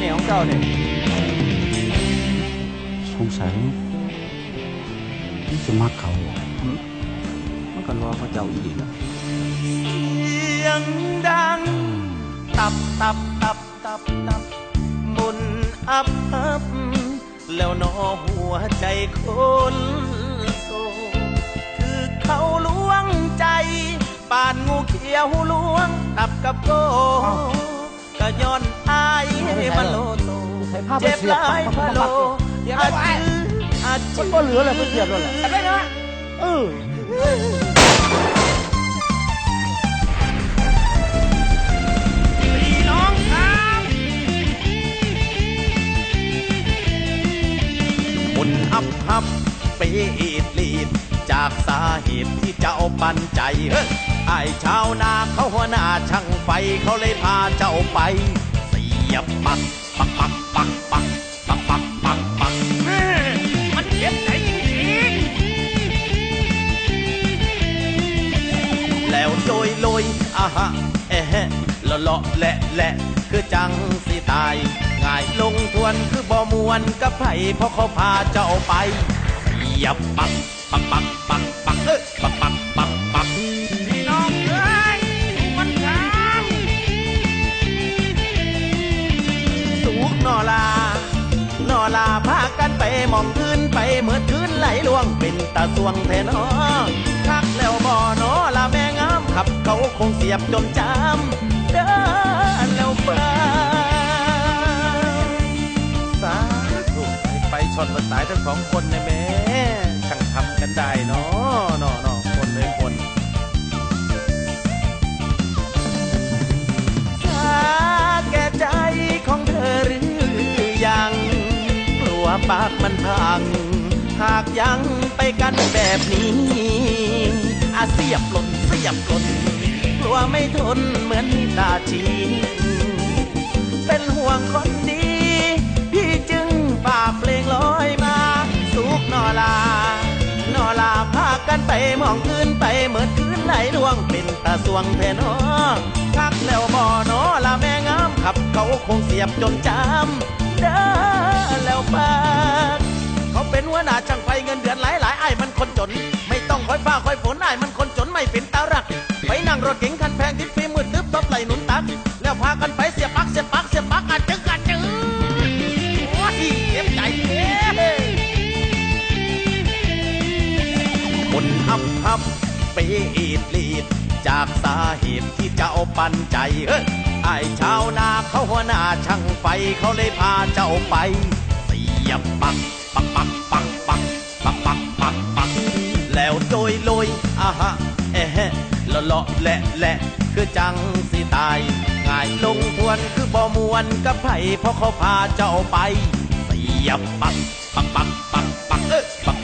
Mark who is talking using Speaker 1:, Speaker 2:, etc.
Speaker 1: เนี่ยของเจ้าเนี่ย
Speaker 2: สงสัยมันจะมักเขา
Speaker 1: มันก็รอเขาเจ้าอีกนะ
Speaker 3: เสียงดัง ตับตับตับตับตับหมุนอับอับแล้วนอหัวใจคนโซคือเขาล้วงใจปานงูเขียวล้วง ตับกับโกา
Speaker 1: ไป
Speaker 3: เจ็บ
Speaker 1: เสียบ
Speaker 3: หลายพะโล
Speaker 1: เสียบ
Speaker 3: อา
Speaker 1: ไป
Speaker 3: จืออาจื
Speaker 1: มันก็เหลือเลยเพื่อเสียบเลยแหละได้นะเออ
Speaker 3: พี่น้องครับมุนอับฮับปีดลีดจากสาเหตุที่เจ้าปันใจเฮ้ยไอ้ชาวนาเขาหัวหน้าช่างไฟเขาเลยพาเจ้าไป เสียบปักปักปักปักปักปักปักปักปักแม่มันเจ็บใจจริงๆแล้วโดยโลยอะฮะเอะแฮะเลาะเลาะแหละแหละคือจังสิตายง่ายลงทวนคือบ่มวนกับไผเพราะเขาพาเจ้าไปเสียบปักปักปักปักปักเอ้ยปักปักปักปัก มองคืนไปเมื่อคืนไหลลวงเป็นตาสวงแทนอคักแล้วบ่อนอลาแม่งามขับเขาคงเสียบจนจำเดินแล้วไปสาธุให้ไปช็อตมันตายทั้งสองคนในแม่ช่างทำกันได้เนาะเนาะเนาะคนเลยคนสาแก่ใจของเธอหรือยังกลัวปาก มันพัง หากยังไปกันแบบนี้ อาเสียบหล่นเสียบหล่นกลัวไม่ทนเหมือนตาชีเป็นห่วงคนดี พี่จึงฝากเพลงลอยมา สุกนอลา นอลาพากันไปมองคืนไปเหมื่อคืนไหลลวงเป็นตาสวงแทนอคักแล้วบ่อนอลาแม่งามขับเขาคงเสียบจนจำ ปีดลีด จากสาเหตุที่เจ้าปันใจเฮ้ยไอ้ชาวนาเขาหัวหน้าช่างไฟเขาเลยพาเจ้าไป เสียบปักปักปักปักปักปักปักปักปักแล้วโดยโลยอะฮะเอะแฮะเลาะเลาะแหละแหละคือจังสิตายง่ายลงทวนคือบ่มวนกับไผเพราะเขาพาเจ้าไป เสียบปักปักปักปักปักเอ้ยปัก